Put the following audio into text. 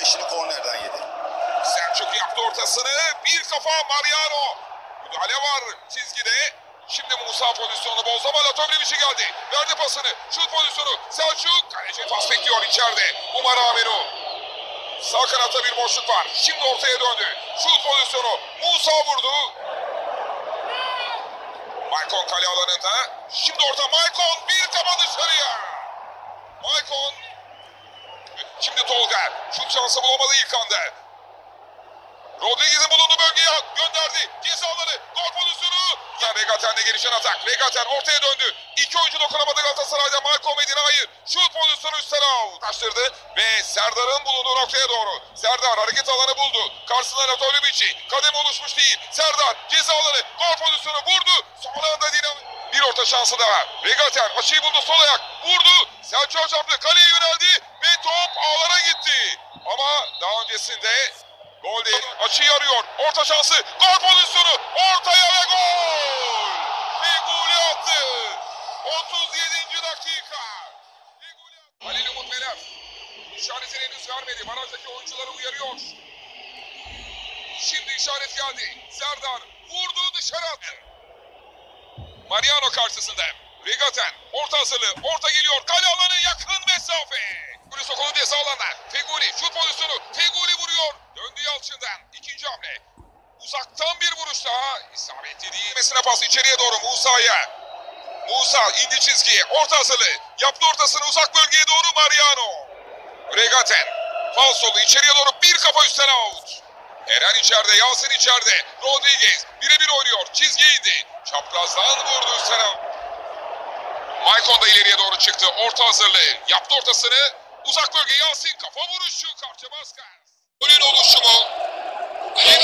Beşini kornerden yedi. Selçuk yaptı ortasını. Bir kafa Mariano. Müdahale var çizgide. Şimdi Musa pozisyonu bozdu ama Latovlevic'i geldi. Verdi pasını. Şut pozisyonu. Selçuk. Kaleci pas bekliyor içeride. Umar Aminu. Sağ kanatta bir boşluk var. Şimdi ortaya döndü. Şut pozisyonu. Musa vurdu. Maicon kale alanında. Şimdi orta Maicon. Bir kafa dışarıya. Maicon. Şimdi Tolga. Şut şansı bulamadı ilk anda. Rodriguez'in bulunduğu bölgeye gönderdi. Ceza alanı. Gol pozisyonu. Regaten'de gelişen atak. Regaten ortaya döndü. İki oyuncu dokunamadı Galatasaray'da. Malcolm Medina hayır. Şut pozisyonu üstten out. Taştırdı ve Serdar'ın bulunduğu noktaya doğru. Serdar hareket alanı buldu. Karşısına Latovlevic'i. Kademe oluşmuş değil. Serdar ceza alanı. Gol pozisyonu vurdu. Son anda Dinamo. Bir orta şansı daha. Regaten açıyı buldu sol ayak. Vurdu. Selçuk'a çarptı. Kaleye yöneldi. Ve top ağlara gitti. Ama daha öncesinde Gol değil. Açıyı arıyor. Orta şansı. Gol pozisyonu. Ortaya ve gol. Feguli attı. 37. dakika. Halil Umut Meler. İşaretini henüz vermedi. Barajdaki oyuncuları uyarıyor. Şimdi işaret geldi. Serdar vurdu dışarı attı. Mariano karşısında. Regaten orta hazırlığı. Orta geliyor. Kale şut pozisyonu. Feguli vuruyor. Döndü Yalçın'dan. İkinci hamle. Uzaktan bir vuruş daha. İsabetli değil. Mesine pas içeriye doğru Musa'ya. Musa indi çizgiye. Orta hazırlığı. Yaptı ortasını uzak bölgeye doğru Mariano. Regaten. Falsolu içeriye doğru bir kafa üstten out. Eren içeride, Yasin içeride. Rodriguez birebir oynuyor. Çizgiye indi. Çaprazdan vurdu üstten out. Maicon da ileriye doğru çıktı. Orta hazırlığı. Yaptı ortasını. Uzak bölge Yasin kafa vuruşu. Karçabaz Golün oluşumu. Yine